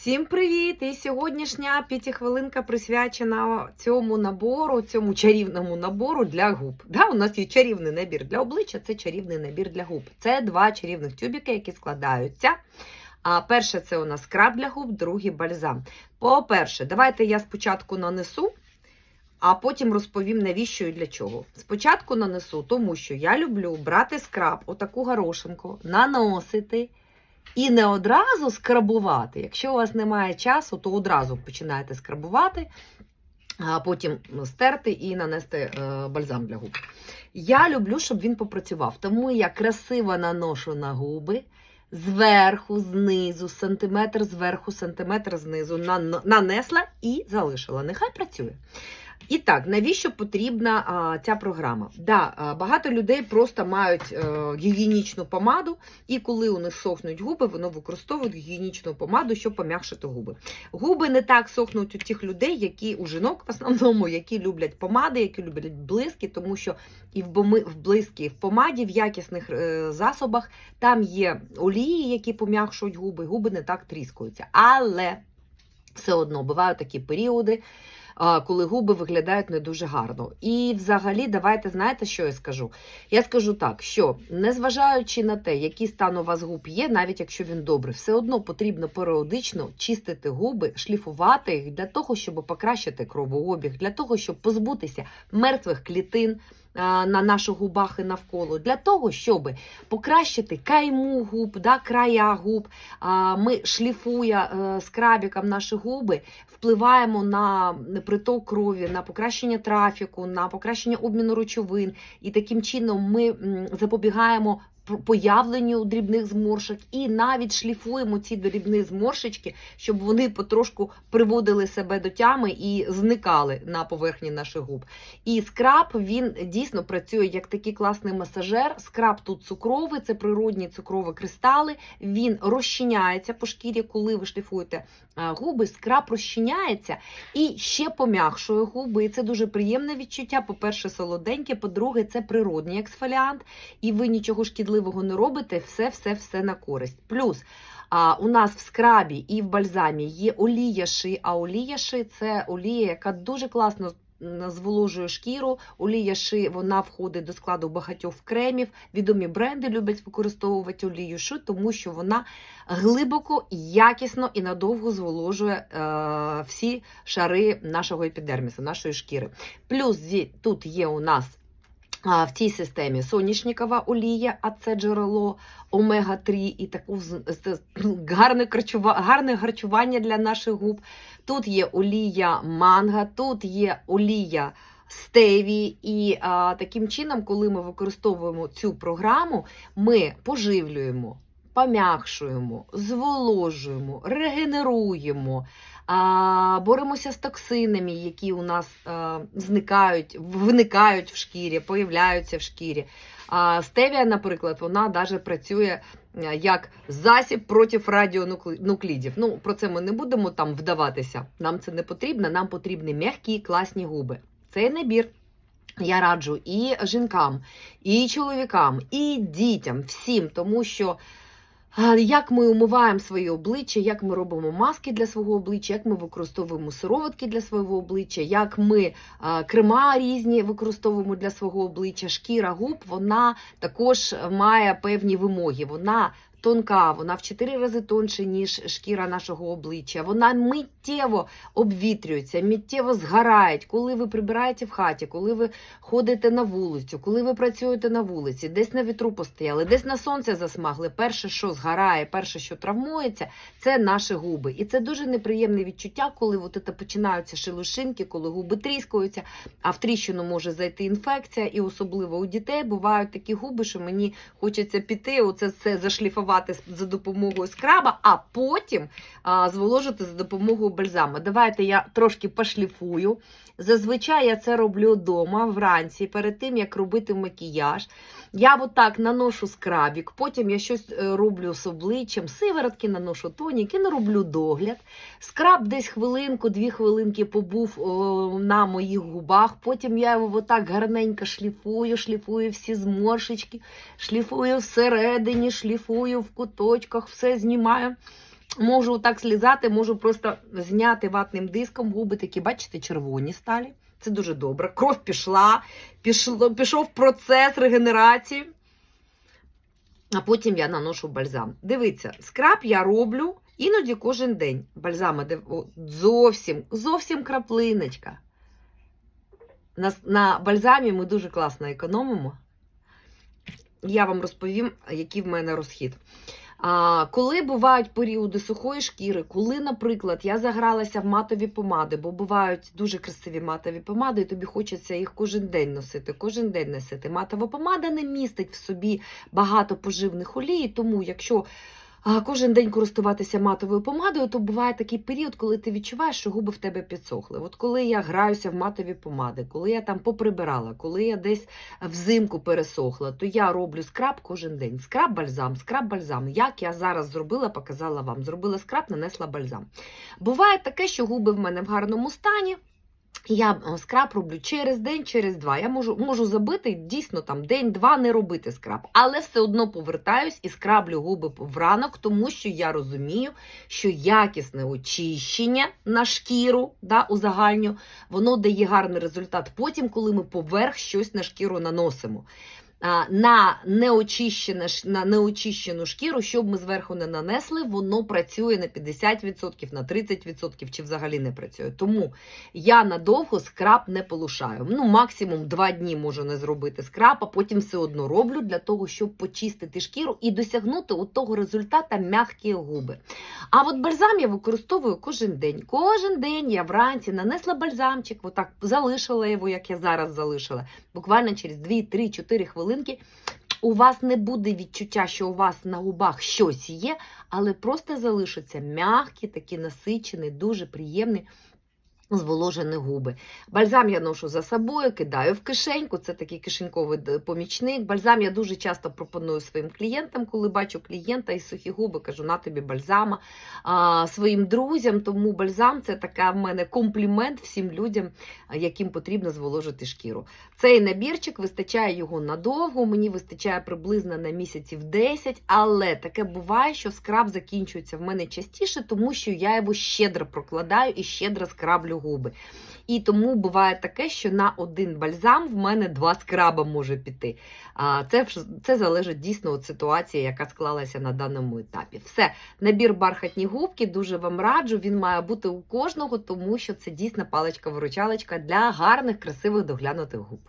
Всім привіт! І сьогоднішня п'ятихвилинка присвячена цьому набору, цьому чарівному набору для губ. Да, у нас є чарівний набір для обличчя, це чарівний набір для губ. Це два чарівних тюбіки, які складаються. А перше це у нас скраб для губ, другий бальзам. По-перше, давайте я спочатку нанесу, а потім розповім, навіщо і для чого. Спочатку нанесу, тому що я люблю брати скраб, отаку горошинку, наносити. І не одразу скрабувати. Якщо у вас немає часу, то одразу починаєте скрабувати, а потім стерти і нанести е, бальзам для губ. Я люблю, щоб він попрацював, тому я красиво наношу на губи. Зверху, знизу, сантиметр зверху, сантиметр знизу нанесла і залишила. Нехай працює. І так, навіщо потрібна а, ця програма? Да, багато людей просто мають е, гігієнічну помаду, і коли у них сохнуть губи, вони використовують гігієнічну помаду, щоб пом'якшити губи. Губи не так сохнуть у тих людей, які у жінок в основному, які люблять помади, які люблять блиски, тому що і в в блиски, в помаді, в якісних е, засобах там є олії, які пом'якшують губи, губи не так тріскаються. Але все одно бувають такі періоди, а, коли губи виглядають не дуже гарно. І взагалі, давайте знаєте, що я скажу? Я скажу так, що незважаючи на те, який стан у вас губ є, навіть якщо він добрий, все одно потрібно періодично чистити губи, шліфувати їх для того, щоб покращити кровообіг, для того, щоб позбутися мертвих клітин. А, На наших губах і навколо для того, щоб покращити кайму губ, да, края губ. Ми шліфуя е, скрабіком наші губи, впливаємо на приток крові, на покращення трафіку, на покращення обміну речовин, і таким чином ми запобігаємо появленню дрібних зморшок і навіть шліфуємо ці дрібні зморшечки, щоб вони потрошку приводили себе до тями і зникали на поверхні наших губ. І скраб він дійсно працює як такий класний масажер. Скраб тут цукровий, це природні цукрові кристали. Він розчиняється по шкірі, коли ви шліфуєте губи. Скраб розчиняється і ще пом'якшує губи. І це дуже приємне відчуття. По-перше, солоденьке, по-друге, це природній ексфоліант, і ви нічого шкідливого не робите, все, все, все на користь. Плюс. А у нас в скрабі і в бальзамі є олія а олія це олія, яка дуже класно зволожує шкіру. Олія ши вона входить до складу багатьох кремів. Відомі бренди люблять використовувати олію ши, тому що вона глибоко, якісно і надовго зволожує е, всі шари нашого епідермісу, нашої шкіри. Плюс тут є у нас. В цій системі соняшникова олія, а це джерело омега-3 і таку гарне, харчува- гарне харчування для наших губ. Тут є олія манга, тут є олія стеві. І а, таким чином, коли ми використовуємо цю програму, ми поживлюємо, пом'якшуємо, зволожуємо, регенеруємо. Боремося з токсинами, які у нас зникають, виникають в шкірі, появляються в шкірі. Стевія, наприклад, вона навіть працює як засіб проти радіонуклідів. Ну, про це ми не будемо там вдаватися. Нам це не потрібно. Нам потрібні м'які, класні губи. Цей набір. Я раджу і жінкам, і чоловікам, і дітям, всім, тому що як ми умиваємо своє обличчя, як ми робимо маски для свого обличчя, як ми використовуємо сироватки для свого обличчя, як ми крема різні використовуємо для свого обличчя, шкіра губ, вона також має певні вимоги. Вона тонка, вона в 4 рази тонше, ніж шкіра нашого обличчя. Вона миттєво обвітрюється, миттєво згорає. Коли ви прибираєте в хаті, коли ви ходите на вулицю, коли ви працюєте на вулиці, десь на вітру постояли, десь на сонце засмагли. Перше, що згорає, перше, що травмується, це наші губи. І це дуже неприємне відчуття, коли от це починаються шелушинки, коли губи тріскаються, а в тріщину може зайти інфекція, і особливо у дітей бувають такі губи, що мені хочеться піти, оце все зашліфувати за допомогою скраба, а потім а, зволожити за допомогою бальзаму. Давайте я трошки пошліфую. Зазвичай я це роблю вдома вранці, перед тим як робити макіяж. Я отак наношу скрабік, потім я щось е, роблю з обличчям, сиворотки наношу тонік і не роблю догляд. Скраб десь хвилинку, дві хвилинки побув о, на моїх губах. Потім я його отак гарненько шліфую, шліфую всі зморшечки, шліфую всередині, шліфую в куточках, все знімаю. Можу так слізати, можу просто зняти ватним диском, губи такі, бачите, червоні сталі. Це дуже добре. Кров пішла, пішло, пішов процес регенерації. А потім я наношу бальзам. Дивіться, скраб я роблю іноді кожен день. О, зовсім, зовсім краплиночка. На, на бальзамі ми дуже класно економимо. Я вам розповім, який в мене розхід. А, коли бувають періоди сухої шкіри, коли, наприклад, я загралася в матові помади, бо бувають дуже красиві матові помади, і тобі хочеться їх кожен день носити, кожен день носити. Матова помада не містить в собі багато поживних олій, тому якщо кожен день користуватися матовою помадою, то буває такий період, коли ти відчуваєш, що губи в тебе підсохли. От коли я граюся в матові помади, коли я там поприбирала, коли я десь взимку пересохла, то я роблю скраб кожен день. Скраб бальзам, скраб бальзам. Як я зараз зробила, показала вам. Зробила скраб, нанесла бальзам. Буває таке, що губи в мене в гарному стані. Я е, скраб роблю через день, через два. Я можу, можу забити дійсно там день-два не робити скраб, але все одно повертаюсь і скраблю губи вранок, тому що я розумію, що якісне очищення на шкіру да, узагальню, воно дає гарний результат потім, коли ми поверх щось на шкіру наносимо. На неочищене на неочищену шкіру, щоб ми зверху не нанесли, воно працює на 50%, на 30% чи взагалі не працює. Тому я надовго скраб не полушаю. Ну, максимум 2 дні можу не зробити скраб, а потім все одно роблю для того, щоб почистити шкіру і досягнути от того результата м'які губи. А от бальзам я використовую кожен день. Кожен день я вранці нанесла бальзамчик, отак залишила його, як я зараз залишила. Буквально через 2-3-4 хвилинки. У вас не буде відчуття, що у вас на губах щось є, але просто залишиться м'який, такі насичений, дуже приємні. Зволожені губи. Бальзам я ношу за собою, кидаю в кишеньку. Це такий кишеньковий помічник. Бальзам я дуже часто пропоную своїм клієнтам, коли бачу клієнта із сухі губи, кажу, на тобі бальзама. А, своїм друзям. Тому бальзам це така в мене комплімент всім людям, яким потрібно зволожити шкіру. Цей набірчик вистачає його надовго. Мені вистачає приблизно на місяців 10, але таке буває, що скраб закінчується в мене частіше, тому що я його щедро прокладаю і щедро скраблю губи. І тому буває таке, що на один бальзам в мене два скраба може піти. А це, це залежить дійсно від ситуації, яка склалася на даному етапі. Все, набір бархатні губки дуже вам раджу. Він має бути у кожного, тому що це дійсно паличка-виручалочка для гарних, красивих доглянутих губ.